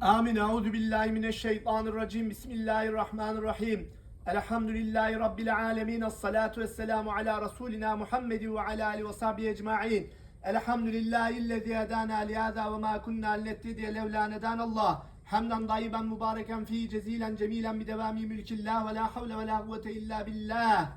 Amin. Euzu billahi mineşşeytanirracim. Bismillahirrahmanirrahim. Elhamdülillahi rabbil alamin. Essalatu vesselamu ala rasulina Muhammed ve ala alihi ve sahbihi ecmaîn. Elhamdülillahi'llezî hedâna lihâzâ ve mâ kunnâ linehtediye levlâ nedânallah. Hamdan dayyiben mübareken fi cezilen cemilen bi devâmi mülkillah ve la havle ve la kuvvete illa billah.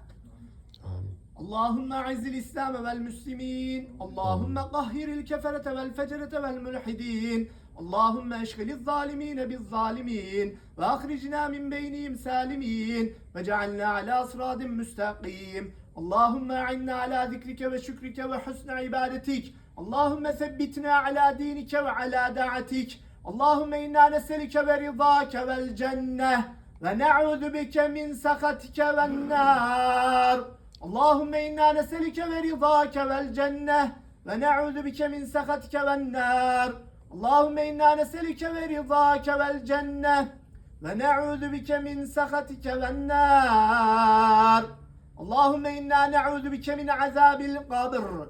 اللهم أعز الإسلام والمسلمين اللهم قهر الكفرة والفجرة والملحدين Allahümme eşgili zalimine biz zalimin ve ahricna min beynihim salimin ve cealna ala sıradin müstakim. Allahümme inna ala zikrike ve şükrike ve husne ibadetik. Allahümme sebbitna ala dinike ve ala da'atik. Allahümme inna neselike ve rizake vel cenneh ve ne'udu bike min sakatike ven nar. Allahümme inna neselike ve rizake vel cenneh ve ne'udu bike min sakatike ven nar. Allahümme inna neselike ve rizake vel cenne ve ne'udu bike min sehatike ven nar. Allahümme inna ne'udu bike min azabil kabr.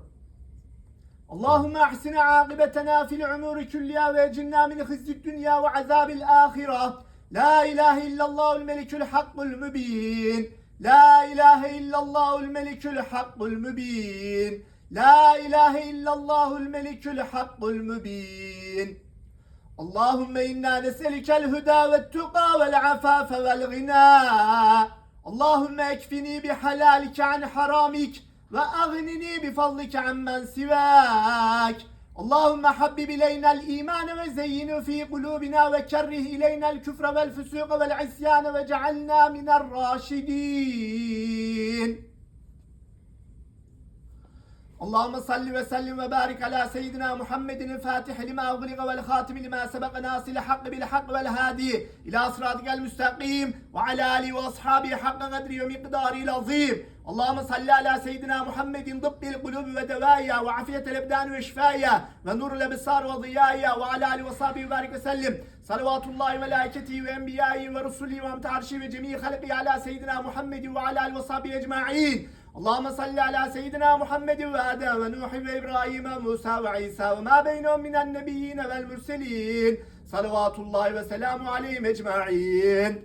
Allahümme ahsine akibetena fil umuri külliya ve cinna min hizzi dünya ve azabil ahireh. La ilahe illallahul melikül hakkul mübin. La ilahe illallahul melikül hakkul mübin. La ilahe illallahul melikül hakkul mübin. Allahümme inna neselikel huda ve tuqa vel afafe vel gina. Allahümme ekfini bi halalike an haramik ve aghnini bi fadlike ammen sivak. Allahümme habbib ileynel imane ve zeyyinu fi kulubina ve kerrih ileynel küfre vel füsuqa vel isyane ve cealna minel raşidin. اللهم صل وسلم وبارك على سيدنا محمد الفاتح لما أغلق والخاتم لما سبق ناصر الحق بالحق والهادي إلى صراطك المستقيم وعلى آله وأصحابه حق قدره ومقداره العظيم. اللهم صل على سيدنا محمد طب القلوب ودوائها وعافية الأبدان وشفائها ونور الأبصار وضيائها وعلى آله وصحبه وبارك وسلم. صلوات الله وملائكته وأنبيائه ورسله وأمتع عرشه وجميع خلقه على سيدنا محمد وعلى آله وصحبه أجمعين. اللهم صل على سيدنا محمد وآدم ونوح وإبراهيم وموسى وعيسى وما بينهم من النبيين والمرسلين صلوات الله وسلامه عليهم أجمعين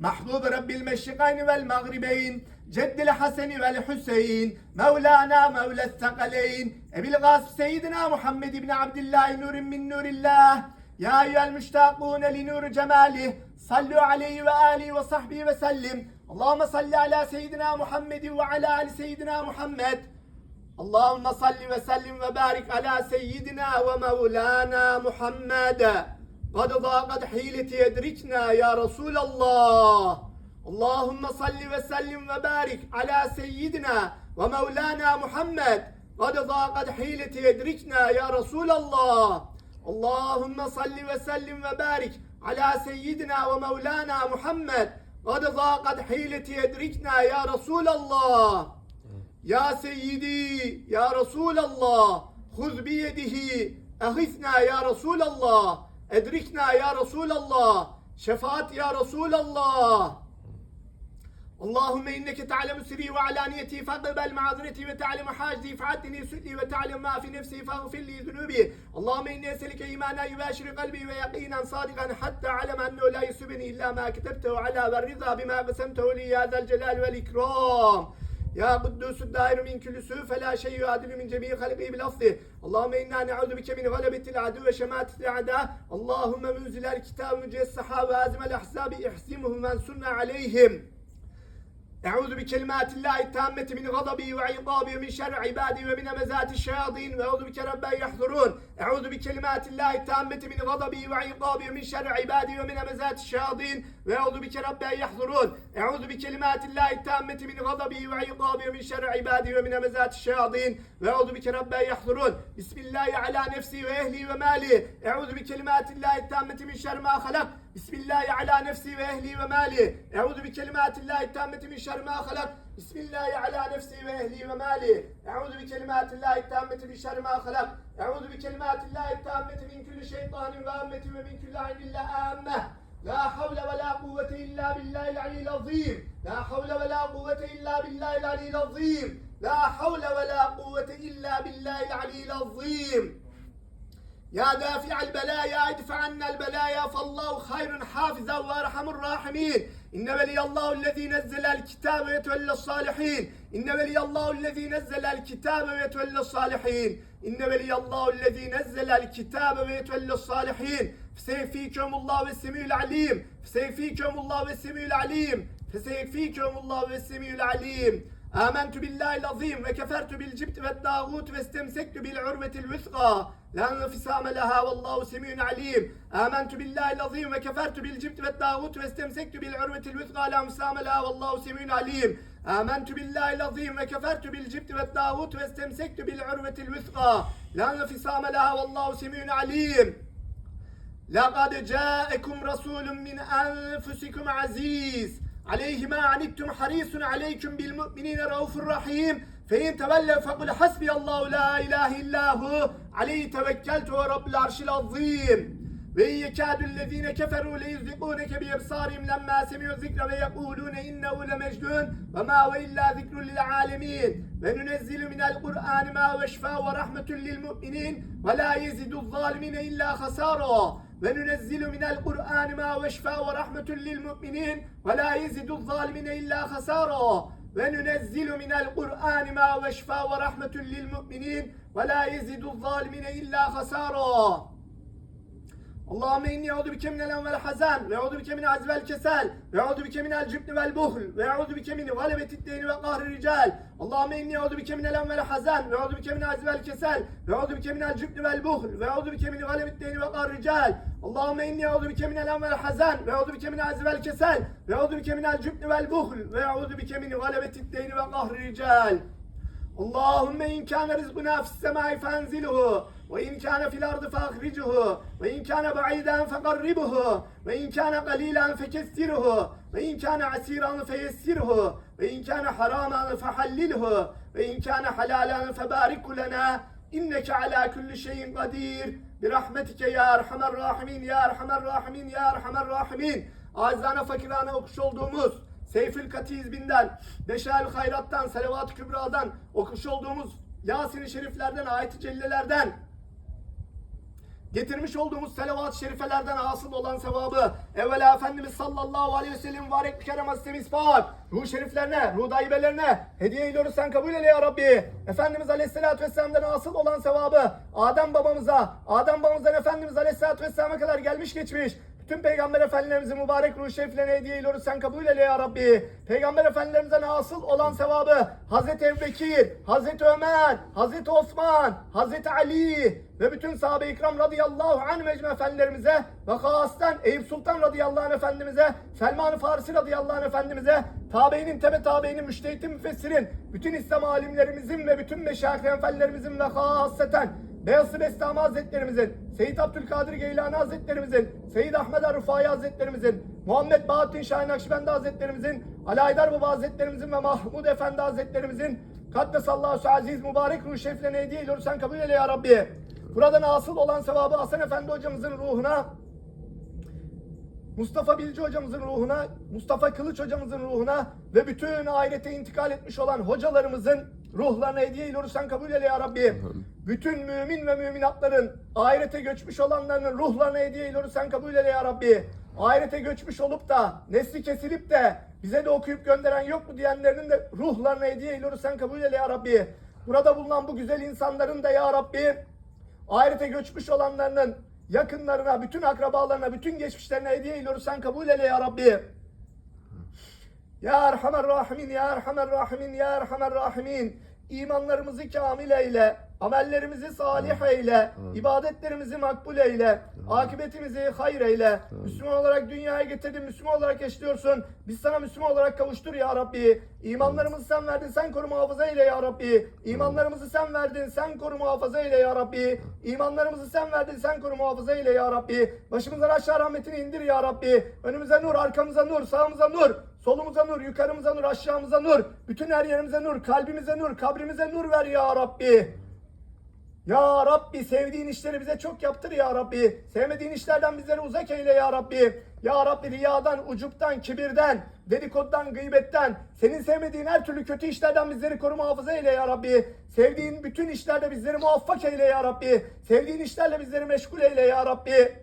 محبوب رب المشرقين والمغربين جد الحسن والحسين مولانا مولى الثقلين أبي الغاصب سيدنا محمد بن عبد الله نور من نور الله يا أيها المشتاقون لنور جماله صلوا عليه وآله وصحبه وسلم اللهم صل على سيدنا محمد وعلى آل سيدنا محمد. اللهم صل وسلم وبارك على سيدنا ومولانا محمد. قد ضاقت حيلتي يدركنا يا رسول الله. اللهم صل وسلم وبارك على سيدنا ومولانا محمد. قد ضاقت حيلتي يدركنا يا رسول الله. اللهم صل وسلم وبارك على سيدنا ومولانا محمد. قد ضاقت حيلتي يدركنا Allahümme inneke ta'lemu sirri ve alaniyeti faqbel ma'azireti ve ta'lemu hacdi fa'addini süddi ve ta'lemu ma fi nefsi fagfirli zunubi. Allahümme inni eselike imana yubaşiri kalbi ve yakinen sadikan hatta alem ennehu la yusubini illa ma ketebtehu ala ve rıza bima kısemtehu li ya zel celal vel ikram. Ya Kuddüsü dair min küllüsü felâ şeyyü adilü min cemî halqî bil afdi. Allahümme inna ne'udu bike min galebetil adü ve şemâtil adâ. Allahümme münzilel kitâb mücessahâ ve azimel ahzâbi ihzimuhum ve sunna aleyhim. Euzu bi kelimatillahi tammeti min gadabi ve iqabi min şerri ibadi ve min emezati şeyatin ve euzu bike rabben yahzurun. Euzu bi kelimatillahi tammeti min gadabi ve iqabi min şerri ibadi ve min emezati şeyatin ve euzu bike rabben yahzurun. Euzu bi kelimatillahi tammeti min gadabi ve iqabi min şerri ibadi ve min emezati şeyatin ve euzu bike rabben yahzurun. Bismillahi ala nefsi ve ehli ve mali. Euzu bi kelimatillahi tammeti min şerri ma halak. Bismillahi ala nefsi ve ehli ve mali. Euzu bi kelimatillahi tammeti min şerri ma halak. Bismillahi ala nefsi ve ehli ve mali. Euzu bi kelimatillahi tammeti min şerri ma halak. Euzu bi kelimatillahi tammeti min kulli şeytanin ve ammetin ve min kulli aynin illa ammeh. La havle ve la kuvvete illa billahil aliyyil azim. La havle ve la kuvvete illa billahil aliyyil azim. La havle ve la kuvvete illa billahil aliyyil azim. يا دافع البلايا ادفع عنا البلايا فالله خير حافظا وارحم الراحمين. إن ولي الله الذي نزل الكتاب ويتولى الصالحين. إن ولي الله الذي نزل الكتاب ويتولى الصالحين. إن ولي الله الذي نزل الكتاب ويتولى الصالحين. فسيكفيكم الله والسميع العليم. فسيكفيكم الله والسميع العليم. فسيكفيكم الله والسميع العليم. آمنت بالله العظيم وكفرت بالجبت والطاغوت واستمسكت بالعروة الوثقى لا انفصام لها والله سميع عليم آمنت بالله العظيم وكفرت بالجبت والطاغوت واستمسكت بالعروة الوثقى لا انفصام لها والله سميع عليم آمنت بالله العظيم وكفرت بالجبت والطاغوت واستمسكت بالعروة الوثقى لا انفصام لها والله سميع عليم لقد جاءكم رسول من أنفسكم عزيز عليه ما عنتم حريص عليكم بالمؤمنين رؤوف رحيم. فإن تولوا فقل حسبي الله لا إله إلا هو. عليه توكلت ورب العرش العظيم. وإن يكاد الذين كفروا ليزلقونك بأبصارهم لما سمعوا الذكر ويقولون إنه لمجنون. وما هو إلا ذكر للعالمين. وننزل من القرآن ما هو شفاء ورحمة للمؤمنين. ولا يزد الظالمين إلا خسارا. وننزل من القرآن ما هو شفاء ورحمة للمؤمنين ولا يزد الظالمين إلا خسارا. وننزل من القرآن ما هو شفاء ورحمة للمؤمنين ولا يزد الظالمين إلا خسارا. Allahümme inni eudu bike minel envel hazan ve eudu bike minel azvel kesel ve eudu bike minel cübni vel buhl ve eudu bike minel galebetit deyni ve kahri rical Allahümme inni eudu bike minel envel hazan ve eudu bike minel azvel kesel ve eudu bike minel cübni vel buhl ve eudu bike minel galebet deyni ve kahri rical Allahümme inni eudu bike minel envel hazan ve eudu bike minel azvel kesel ve eudu bike minel cübni vel buhl ve eudu bike minel galebetit deyni ve kahri rical Allahümme inkâne rizguna fis semâi fenzilhu ve imkâne fil ardı fâhricuhu. Ve imkâne ba'iden fekarribuhu. Ve imkâne galîlen fekessiruhu. Ve imkâne asîran feyessirhu. Ve imkâne haraman fehallilhu. Ve imkâne halâlen febarikku lenâ. İnneke alâ kulli şeyin kadir. Birahmetike ya erhamer rahimin, ya erhamer rahimin, ya erhamer rahimin. Acizane fakirane okuş olduğumuz Seyfül Katizbinden, Beşer Hayrat'tan, Selavat-ı Kübra'dan okumuş olduğumuz Yasin-i Şeriflerden, ayet-i cellelerden getirmiş olduğumuz selavat-ı şerifelerden hasıl olan sevabı evvela Efendimiz sallallahu aleyhi ve sellem mübarek bir kerem hazretimiz ispat ruh şeriflerine, ruh daibelerine hediye ediyoruz sen kabul eyle ya Rabbi. Efendimiz aleyhissalatü vesselam'dan hasıl olan sevabı Adem babamıza, Adem babamızdan Efendimiz aleyhissalatü vesselama kadar gelmiş geçmiş bütün peygamber efendilerimizin mübarek ruh şeriflerine hediye ediyoruz. Sen kabul eyle ya Rabbi. Peygamber efendilerimizden hasıl olan sevabı Hazreti Ebubekir, Hazreti Ömer, Hazreti Osman, Hazreti Ali ve bütün sahabe-i ikram radıyallahu anh mecmu efendilerimize ve hasten Eyüp Sultan radıyallahu anh efendimize, Selman-ı Farisi radıyallahu anh efendimize, tabeinin tebe tabeinin müştehitin müfessirin, bütün İslam alimlerimizin ve bütün meşayih efendilerimizin ve haseten Beyazıt Bestami Hazretlerimizin, Seyyid Abdülkadir Geylani Hazretlerimizin, Seyyid Ahmet Arifai Hazretlerimizin, Muhammed Bahattin Şahin Akşibendi Hazretlerimizin, Ali Aydar Baba Hazretlerimizin ve Mahmud Efendi Hazretlerimizin Kaddesallahu aziz mübarek ruh şeriflerine hediye ediyoruz. Sen kabul eyle ya Rabbi. Buradan asıl olan sevabı Hasan Efendi hocamızın ruhuna, Mustafa Bilci hocamızın ruhuna, Mustafa Kılıç hocamızın ruhuna ve bütün ahirete intikal etmiş olan hocalarımızın ruhlarına hediye ediyoruz. Sen kabul eyle ya Rabbi. Bütün mümin ve müminatların ahirete göçmüş olanların ruhlarına hediye ediyoruz. Sen kabul eyle ya Rabbi. Ahirete göçmüş olup da nesli kesilip de bize de okuyup gönderen yok mu diyenlerinin de ruhlarına hediye ediyoruz. Sen kabul eyle ya Rabbi. Burada bulunan bu güzel insanların da ya Rabbi ahirete göçmüş olanlarının yakınlarına, bütün akrabalarına, bütün geçmişlerine hediye ediyoruz. Sen kabul eyle ya Rabbi. Ya Erhamer Rahimin, Ya Erhamer Rahimin, Ya Erhamer Rahimin. İmanlarımızı kamil eyle, amellerimizi salih eyle, ibadetlerimizi makbul eyle, akıbetimizi hayır eyle. Müslüman olarak dünyaya getirdin, Müslüman olarak yaşıyorsun. Biz sana Müslüman olarak kavuştur ya Rabbi. İmanlarımızı sen verdin, sen koru muhafaza eyle ya Rabbi. İmanlarımızı sen verdin, sen koru muhafaza eyle ya Rabbi. İmanlarımızı sen verdin, sen koru muhafaza eyle ya Rabbi. Başımızdan aşağı rahmetini indir ya Rabbi. Önümüze nur, arkamıza nur, sağımıza nur. Solumuza nur, yukarımıza nur, aşağımıza nur. Bütün her yerimize nur, kalbimize nur, kabrimize nur ver ya Rabbi. Ya Rabbi sevdiğin işleri bize çok yaptır ya Rabbi. Sevmediğin işlerden bizleri uzak eyle ya Rabbi. Ya Rabbi riyadan, ucuptan, kibirden, dedikodudan, gıybetten, senin sevmediğin her türlü kötü işlerden bizleri koru muhafaza eyle ya Rabbi. Sevdiğin bütün işlerde bizleri muvaffak eyle ya Rabbi. Sevdiğin işlerle bizleri meşgul eyle ya Rabbi.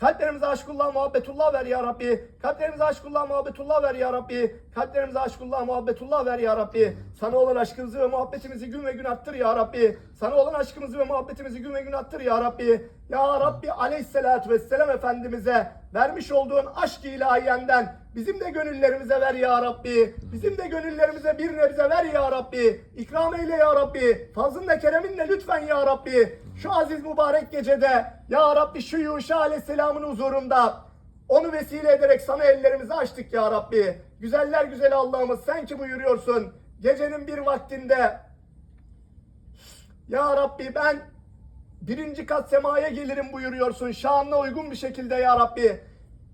Kalplerimize aşkullah, muhabbetullah ver ya Rabbi. Kalplerimize aşkullah, muhabbetullah ver ya Rabbi. Kalplerimize aşkullah, muhabbetullah ver ya Rabbi. Sana olan aşkımızı ve muhabbetimizi gün ve gün arttır ya Rabbi. Sana olan aşkımızı ve muhabbetimizi gün ve gün arttır ya Rabbi. Ya Rabbi aleyhissalatü vesselam Efendimiz'e vermiş olduğun aşk ilahiyenden bizim de gönüllerimize ver ya Rabbi. Bizim de gönüllerimize bir nebze ver ya Rabbi. İkram eyle ya Rabbi. Fazlınla kereminle lütfen ya Rabbi. Şu aziz mübarek gecede ya Rabbi şu Yuşa aleyhisselamın huzurunda onu vesile ederek sana ellerimizi açtık ya Rabbi. Güzeller güzeli Allah'ımız sen ki buyuruyorsun. Gecenin bir vaktinde ya Rabbi ben birinci kat semaya gelirim buyuruyorsun. Şanına uygun bir şekilde ya Rabbi.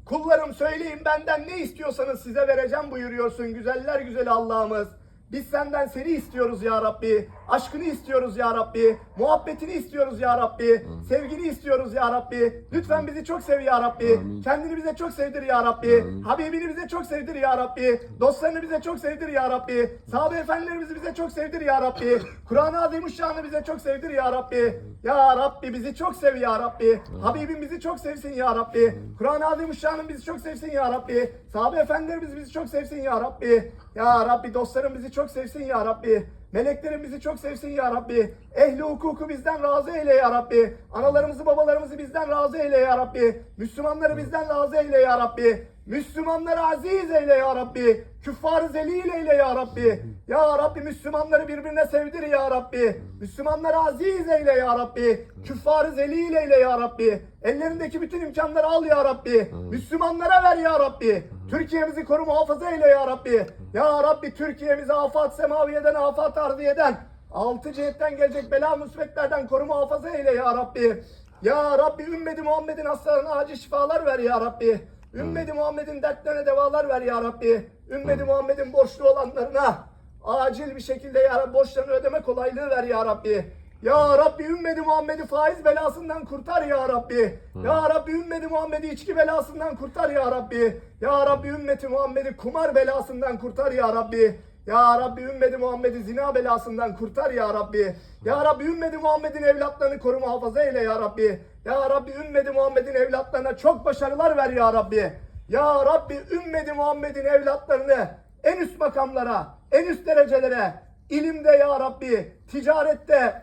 Kullarım söyleyin benden ne istiyorsanız size vereceğim buyuruyorsun. Güzeller güzeli Allah'ımız. Biz senden seni istiyoruz ya Rabbi. Aşkını istiyoruz ya Rabbi. Muhabbetini istiyoruz ya Rabbi. Sevgini istiyoruz ya Rabbi. Lütfen bizi çok sev ya Rabbi. Amin. Kendini bize çok sevdir ya Rabbi. Amin. Habibini bize çok sevdir ya Rabbi. Dostlarını bize çok sevdir ya Rabbi. Sahabe efendilerimizi bize çok sevdir ya Rabbi. Kur'an-ı Azimuşşan'ı bize çok sevdir ya Rabbi. Ya Rabbi bizi çok sev ya Rabbi. Habibim bizi çok sevsin ya Rabbi. Kur'an-ı Azimuşşan'ın bizi çok sevsin ya Rabbi. Sahabe efendilerimiz bizi çok sevsin ya Rabbi. Ya Rabbi dostlarım bizi çok sevsin ya Rabbi. Meleklerin bizi çok sevsin ya Rabbi. Ehli hukuku bizden razı eyle ya Rabbi. Analarımızı babalarımızı bizden razı eyle ya Rabbi. Müslümanları bizden razı eyle ya Rabbi. Müslümanları aziz eyle ya Rabbi. Küffarı zelil eyle ya Rabbi. Ya Rabbi Müslümanları birbirine sevdir ya Rabbi. Müslümanları aziz eyle ya Rabbi. Küffarı zelil eyle ya Rabbi. Ellerindeki bütün imkanları al ya Rabbi. Müslümanlara ver ya Rabbi. Türkiye'mizi koru muhafaza eyle ya Rabbi. Ya Rabbi Türkiye'mizi afat semaviyeden, afat ardiyeden, altı cihetten gelecek bela musibetlerden koru muhafaza eyle ya Rabbi. Ya Rabbi ümmeti Muhammed'in hastalarına acil şifalar ver ya Rabbi. Ümmeti Muhammed'in dertlerine devalar ver ya Rabbi. Ümmeti Muhammed'in borçlu olanlarına acil bir şekilde ya Rabbi borçlarını ödeme kolaylığı ver ya Rabbi. Ya Rabbi ümmeti Muhammed'i faiz belasından kurtar ya Rabbi. Ya Rabbi ümmeti Muhammed'i içki belasından kurtar ya Rabbi. Ya Rabbi ümmeti Muhammed'i kumar belasından kurtar ya Rabbi. Ya Rabbi ümmeti Muhammed'i zina belasından kurtar ya Rabbi. Ya Rabbi ümmeti Muhammed'in evlatlarını koru muhafaza eyle ya Rabbi. Ya Rabbi ümmeti Muhammed'in evlatlarına çok başarılar ver ya Rabbi. Ya Rabbi ümmeti Muhammed'in evlatlarını en üst makamlara, en üst derecelere, ilimde ya Rabbi, ticarette,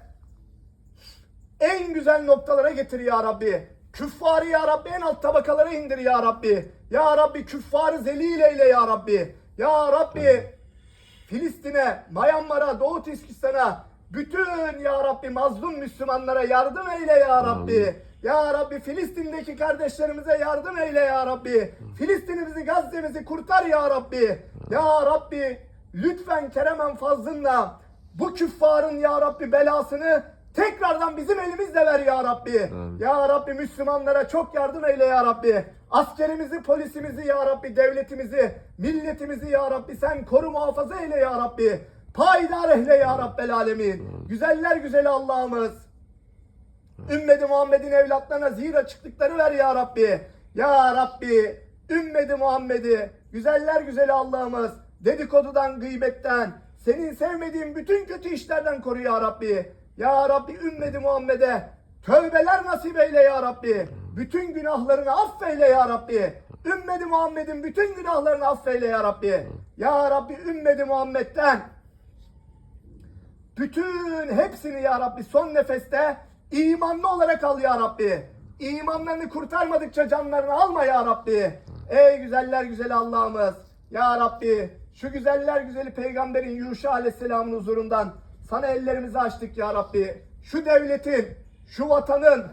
en güzel noktalara getir ya Rabbi. Küffarı ya Rabbi en alt tabakalara indir ya Rabbi. Ya Rabbi küffarı zelil eyle ya Rabbi. Ya Rabbi Filistin'e, Myanmar'a, Doğu Türkistan'a bütün ya Rabbi mazlum Müslümanlara yardım eyle ya Rabbi. Ya Rabbi Filistin'deki kardeşlerimize yardım eyle ya Rabbi. Filistin'imizi, Gazze'mizi kurtar ya Rabbi. Ya Rabbi lütfen keremen fazlınla bu küffarın ya Rabbi belasını tekrardan bizim elimizle ver ya Rabbi. Amin. Ya Rabbi Müslümanlara çok yardım eyle ya Rabbi. Askerimizi, polisimizi ya Rabbi, devletimizi, milletimizi ya Rabbi sen koru muhafaza eyle ya Rabbi. Payidar eyle ya Rabbel alemin. Güzeller güzeli Allah'ımız. Ümmeti Muhammed'in evlatlarına zihir açıklıkları ver ya Rabbi. Ya Rabbi, ümmeti Muhammed'i, güzeller güzeli Allah'ımız, dedikodudan, gıybetten, senin sevmediğin bütün kötü işlerden koru ya Rabbi. Ya Rabbi ümmeti Muhammed'e tövbeler nasip eyle ya Rabbi. Bütün günahlarını affeyle ya Rabbi. Ümmeti Muhammed'in bütün günahlarını affeyle ya Rabbi. Ya Rabbi ümmeti Muhammed'den bütün hepsini ya Rabbi son nefeste imanlı olarak al ya Rabbi. İmanlarını kurtarmadıkça canlarını alma ya Rabbi. Ey güzeller güzeli Allah'ımız. Ya Rabbi şu güzeller güzeli peygamberin Yuşa aleyhisselamın huzurundan sana ellerimizi açtık ya Rabbi. Şu devletin, şu vatanın,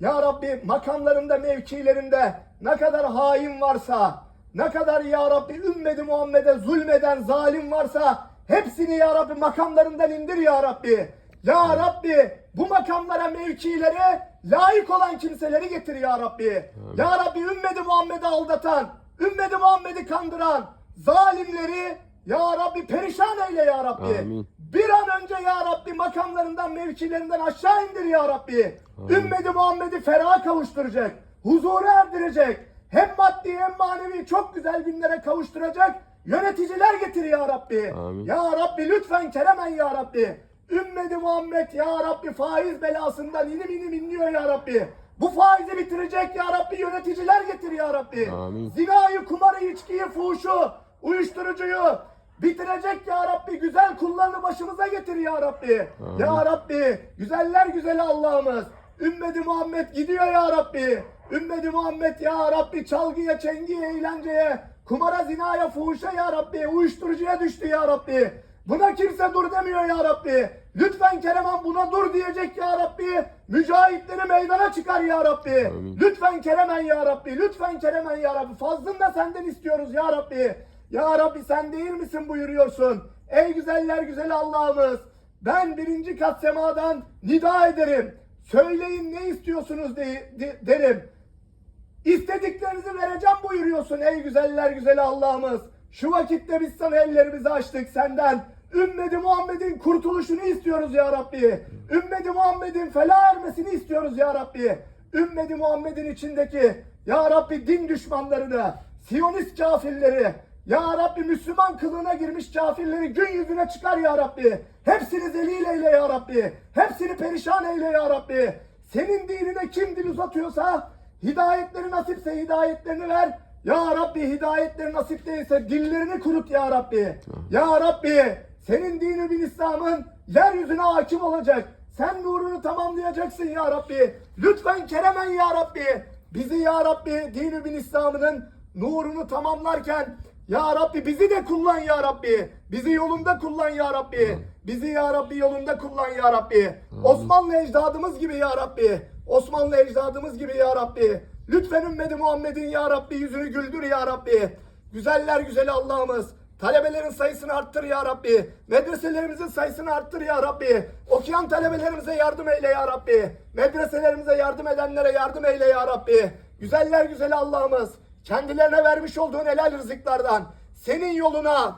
ya Rabbi makamlarında, mevkilerinde ne kadar hain varsa, ne kadar ya Rabbi ümmeti Muhammed'e zulmeden zalim varsa hepsini ya Rabbi makamlarından indir ya Rabbi. Ya Rabbi bu makamlara, mevkilere layık olan kimseleri getir ya Rabbi. Ya Rabbi ümmeti Muhammed'i aldatan, ümmeti Muhammed'i kandıran zalimleri ya Rabbi perişan eyle ya Rabbi. Amin. bir an önce ya Rabbi makamlarından, mevkilerinden aşağı indir ya Rabbi. Ümmeti Muhammed'i feraha kavuşturacak, huzura erdirecek, hem maddi hem manevi çok güzel günlere kavuşturacak yöneticiler getir ya Rabbi. Amin. Ya Rabbi lütfen keremen ya Rabbi. Ümmeti Muhammed ya Rabbi faiz belasından inim inim inliyor ya Rabbi. Bu faizi bitirecek ya Rabbi yöneticiler getir ya Rabbi. Amin. Zinayı, kumarı, içkiyi, fuhuşu, uyuşturucuyu bitirecek ya Rabbi. Güzel kullarını başımıza getir ya Rabbi. Amin. Ya Rabbi güzeller güzeli Allah'ımız. Ümmeti Muhammed gidiyor ya Rabbi. Ümmeti Muhammed ya Rabbi çalgıya, çengiye, eğlenceye, kumara, zinaya, fuhuşa ya Rabbi. Uyuşturucuya düştü ya Rabbi. Buna kimse dur demiyor ya Rabbi. Lütfen Kereman buna dur diyecek ya Rabbi. Mücahitleri meydana çıkar ya Rabbi. Amin. Lütfen Keremen ya Rabbi. Lütfen Keremen ya Rabbi. Fazlını da senden istiyoruz ya Rabbi. Ya Rabbi sen değil misin buyuruyorsun. Ey güzeller güzeli Allah'ımız. Ben birinci kat semadan nida ederim. Söyleyin ne istiyorsunuz de- de- derim. İstediklerinizi vereceğim buyuruyorsun ey güzeller güzeli Allah'ımız. Şu vakitte biz sana ellerimizi açtık senden. Ümmeti Muhammed'in kurtuluşunu istiyoruz ya Rabbi. Ümmeti Muhammed'in felah ermesini istiyoruz ya Rabbi. Ümmeti Muhammed'in içindeki ya Rabbi din düşmanlarını, Siyonist kafirleri, ya Rabbi Müslüman kılığına girmiş kafirleri gün yüzüne çıkar ya Rabbi. Hepsini zelil eyle ya Rabbi. Hepsini perişan eyle ya Rabbi. Senin dinine kim dil uzatıyorsa hidayetleri nasipse hidayetlerini ver. Ya Rabbi hidayetleri nasip değilse dillerini kurut ya Rabbi. Ya Rabbi senin dini bin İslam'ın yeryüzüne hakim olacak. Sen nurunu tamamlayacaksın ya Rabbi. Lütfen keremen ya Rabbi. Bizi ya Rabbi dini bin İslam'ının nurunu tamamlarken ya Rabbi bizi de kullan ya Rabbi. Bizi yolunda kullan ya Rabbi. Bizi ya Rabbi yolunda kullan ya Rabbi. Osmanlı ecdadımız gibi ya Rabbi. Osmanlı ecdadımız gibi ya Rabbi. Lütfen ümmeti Muhammed'in ya Rabbi yüzünü güldür ya Rabbi. Güzeller güzeli Allah'ımız. Talebelerin sayısını arttır ya Rabbi. Medreselerimizin sayısını arttır ya Rabbi. Okuyan talebelerimize yardım eyle ya Rabbi. Medreselerimize yardım edenlere yardım eyle ya Rabbi. Güzeller güzeli Allah'ımız. Kendilerine vermiş olduğun helal rızıklardan senin yoluna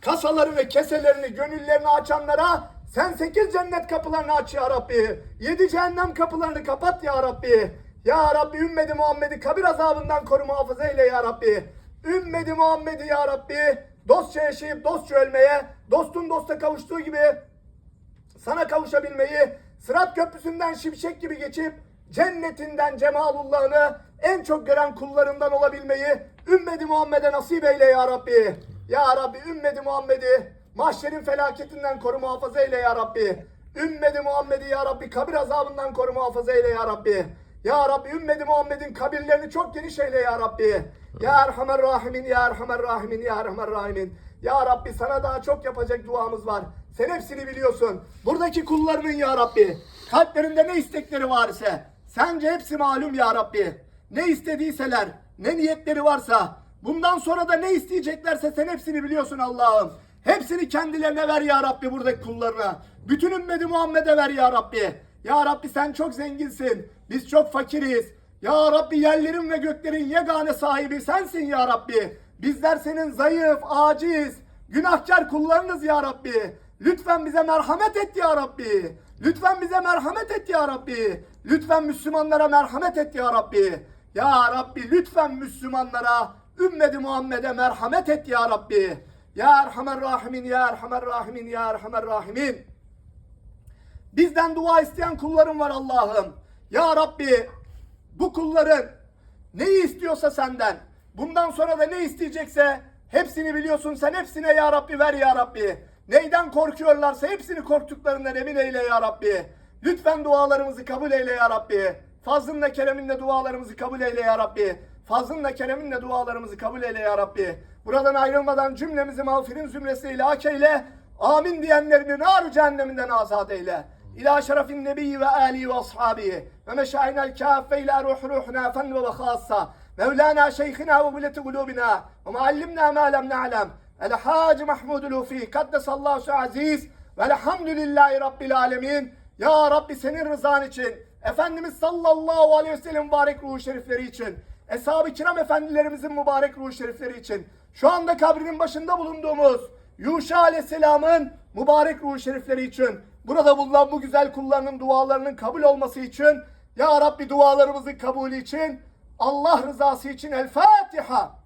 kasaları ve keselerini, gönüllerini açanlara sen sekiz cennet kapılarını aç ya Rabbi. Yedi cehennem kapılarını kapat ya Rabbi. Ya Rabbi ümmeti Muhammed'i kabir azabından koru muhafaza eyle ya Rabbi. Ümmeti Muhammed'i ya Rabbi dostça yaşayıp dostça ölmeye, dostun dosta kavuştuğu gibi sana kavuşabilmeyi, Sırat Köprüsü'nden şimşek gibi geçip cennetinden cemalullahını en çok gören kullarından olabilmeyi ümmeti Muhammed'e nasip eyle ya Rabbi. Ya Rabbi ümmeti Muhammed'i mahşerin felaketinden koru muhafaza eyle ya Rabbi. Ümmeti Muhammed'i ya Rabbi kabir azabından koru muhafaza eyle ya Rabbi. Ya Rabbi ümmeti Muhammed'in kabirlerini çok geniş eyle ya Rabbi. Ya Erhamer Rahimin, Ya Erhamer Rahimin, Ya Erhamer Rahimin. Ya Rabbi sana daha çok yapacak duamız var. Sen hepsini biliyorsun. Buradaki kullarının Ya Rabbi. Kalplerinde ne istekleri var ise. Sence hepsi malum Ya Rabbi. Ne istediyseler, ne niyetleri varsa. Bundan sonra da ne isteyeceklerse sen hepsini biliyorsun Allah'ım. Hepsini kendilerine ver Ya Rabbi buradaki kullarına. Bütün ümmeti Muhammed'e ver Ya Rabbi. Ya Rabbi sen çok zenginsin. Biz çok fakiriz. Ya Rabbi yerlerin ve göklerin yegane sahibi sensin ya Rabbi. Bizler senin zayıf, aciz, günahkar kullarınız ya Rabbi. Lütfen bize merhamet et ya Rabbi. Lütfen bize merhamet et ya Rabbi. Lütfen Müslümanlara merhamet et ya Rabbi. Ya Rabbi lütfen Müslümanlara, ümmeti Muhammed'e merhamet et ya Rabbi. Ya Erhamer Rahimin, Ya Erhamer Rahimin, Ya Erhamer Rahimin. Bizden dua isteyen kullarım var Allah'ım. Ya Rabbi bu kulların neyi istiyorsa senden, bundan sonra da ne isteyecekse hepsini biliyorsun. Sen hepsine ya Rabbi ver ya Rabbi. Neyden korkuyorlarsa hepsini korktuklarından emin eyle ya Rabbi. Lütfen dualarımızı kabul eyle ya Rabbi. Fazlınla kereminle dualarımızı kabul eyle ya Rabbi. Fazlınla kereminle dualarımızı kabul eyle ya Rabbi. Buradan ayrılmadan cümlemizi mağfirin zümresiyle hak eyle. Amin diyenlerini nar cehenneminden azat eyle. İlâ şerefin nebiyyi ve âli ve ashabi ve meşâinel kâffe ilâ ruh ruhuna fen ve khassa. Mevlana şeyhina ve bileti kulubina ve muallimna ma lem na'lem. El Hacı Mahmud Lufi Kaddesallahu aziz ve elhamdülillahi rabbil alemin. Ya Rabbi senin rızan için Efendimiz sallallahu aleyhi ve sellem mübarek ruhu şerifleri için Eshab-ı kiram efendilerimizin mübarek ruhu şerifleri için şu anda kabrinin başında bulunduğumuz Yuşa aleyhisselamın mübarek ruhu şerifleri için, burada bulunan bu güzel kullarının dualarının kabul olması için, Ya Rabbi dualarımızın kabulü için, Allah rızası için El Fatiha.